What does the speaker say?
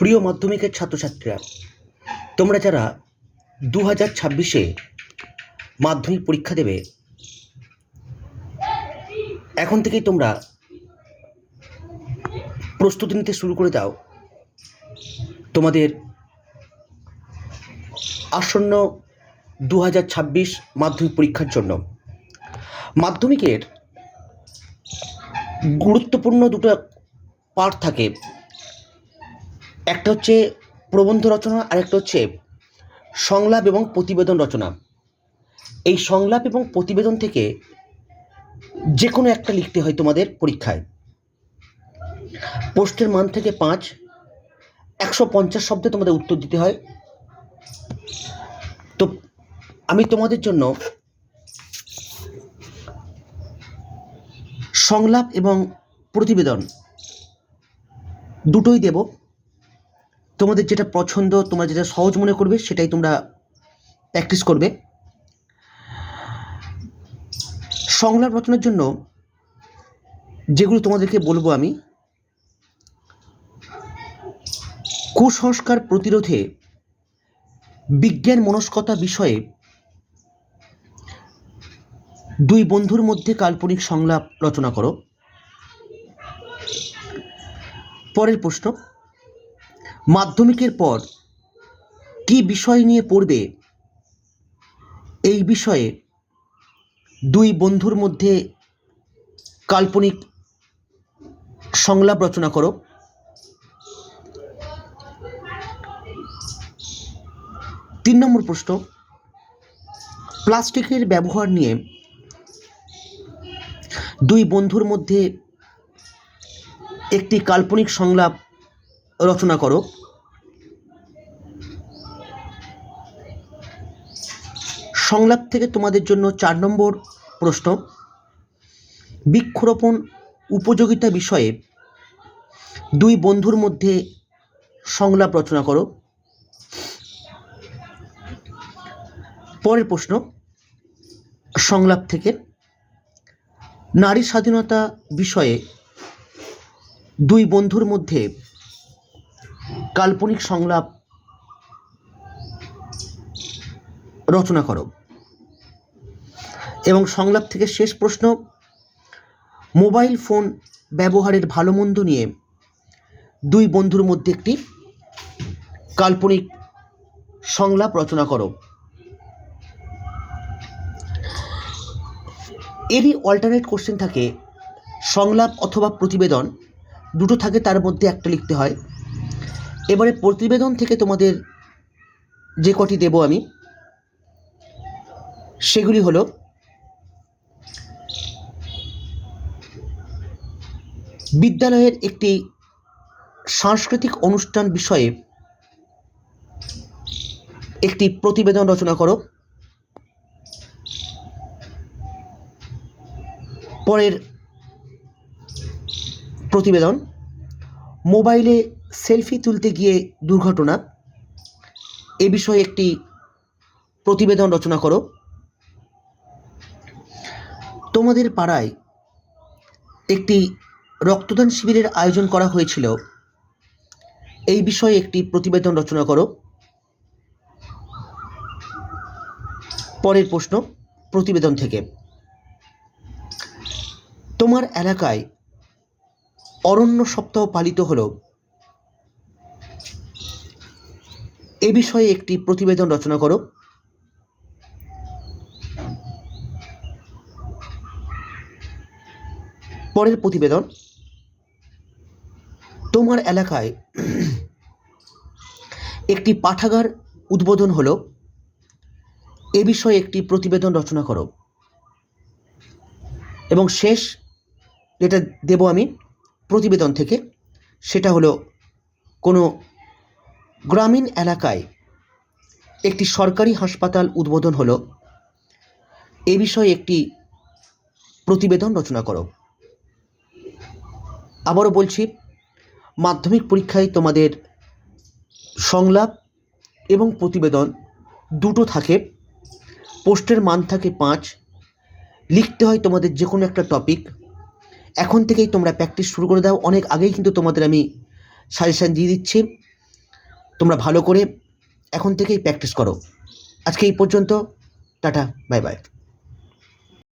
প্রিয় মাধ্যমিকের ছাত্রছাত্রীরা, তোমরা যারা দু হাজার ছাব্বিশে মাধ্যমিক পরীক্ষা দেবে, এখন থেকেই তোমরা প্রস্তুতি নিতে শুরু করে দাও। তোমাদের আসন্ন দু হাজার ছাব্বিশ মাধ্যমিক পরীক্ষার জন্য। মাধ্যমিকের গুরুত্বপূর্ণ দুটো পার্ট থাকে। একটা হচ্ছে প্রবন্ধ রচনা আর একটা হচ্ছে সংলাপ এবং প্রতিবেদন রচনা। এই সংলাপ এবং প্রতিবেদন থেকে যে কোনো একটা লিখতে হয় তোমাদের পরীক্ষায়। পোস্টের মান থেকে পাঁচ, একশো পঞ্চাশ শব্দে তোমাদের উত্তর দিতে হয়। তো আমি তোমাদের জন্য সংলাপ এবং প্রতিবেদন দুটোই দেব। তোমাদের যেটা পছন্দ, তোমরা যেটা সহজ মনে করবে, সেটাই তোমরা প্র্যাকটিস করবে। সংলাপ রচনার জন্য যেগুলো তোমাদেরকে বলব আমি, কুসংস্কার প্রতিরোধে বিজ্ঞান মনস্কতা বিষয়ে দুই বন্ধুর মধ্যে কাল্পনিক সংলাপ রচনা করো। পরের প্রশ্ন মাধ্যমিকের পর কি বিষয় নিয়ে পড়বে? এই বিষয়ে দুই বন্ধুর মধ্যে কাল্পনিক সংলাপ রচনা করো। তিন নম্বর প্রশ্ন, প্লাস্টিকের ব্যবহার নিয়ে দুই বন্ধুর মধ্যে একটি কাল্পনিক সংলাপ রচনা করো। সংলাপ থেকে তোমাদের জন্য চার নম্বর প্রশ্ন। বৃক্ষরোপণ উপযোগিতা বিষয়ে দুই বন্ধুর মধ্যে সংলাপ রচনা করো। পরের প্রশ্ন, সংলাপ থেকে নারী স্বাধীনতা বিষয়ে দুই বন্ধুর মধ্যে কাল্পনিক সংলাপ রচনা করো। এবং সংলাপ থেকে শেষ প্রশ্ন, মোবাইল ফোন ব্যবহারের ভালো মন্দ নিয়ে দুই বন্ধুর মধ্যে একটি কাল্পনিক সংলাপ রচনা করো। এরই অল্টারনেট কোশ্চেন থাকে, সংলাপ অথবা প্রতিবেদন, দুটো থাকে তার মধ্যে একটা লিখতে হয়। এবারে প্রতিবেদন থেকে তোমাদের যে কটি দেব আমি সেগুলি হলো বিদ্যালয়ের একটি সাংস্কৃতিক অনুষ্ঠান বিষয়ে একটি প্রতিবেদন রচনা করো। পরের প্রতিবেদন, মোবাইলে সেলফি তুলতে গিয়ে দুর্ঘটনা, এ বিষয়ে একটি প্রতিবেদন রচনা করো। তোমাদের পাড়ায় একটি রক্তদান শিবিরের আয়োজন করা হয়েছিল। এই বিষয়ে একটি প্রতিবেদন রচনা করো। পরের প্রশ্ন, প্রতিবেদন থেকে। তোমার এলাকায় অরণ্য সপ্তাহ পালিত হলো। এ বিষয়ে একটি প্রতিবেদন রচনা করো। পরের প্রতিবেদন। তোমার এলাকায় একটি পাঠাগার উদ্বোধন হলো। এ বিষয়ে একটি প্রতিবেদন রচনা করো। এবং শেষ যেটা দেব আমি প্রতিবেদন থেকে, সেটা হলো কোনো গ্রামীণ এলাকায় একটি সরকারি হাসপাতাল উদ্বোধন হলো। এ বিষয়ে একটি প্রতিবেদন রচনা করো। আবারও বলছি, মাধ্যমিক পরীক্ষায় তোমাদের সংলাপ এবং প্রতিবেদন দুটো থাকে। পোস্টের মান থাকে পাঁচ। লিখতে হয় তোমাদের যে কোনো একটা টপিক এখন থেকেই তোমরা প্র্যাকটিস শুরু করে দাও। অনেক আগেই কিন্তু তোমাদের আমি সাজেশান দিয়ে দিচ্ছি। তোমরা ভালো করে এখন থেকেই প্র্যাকটিস করো। আজকে এই পর্যন্ত। Tata bye bye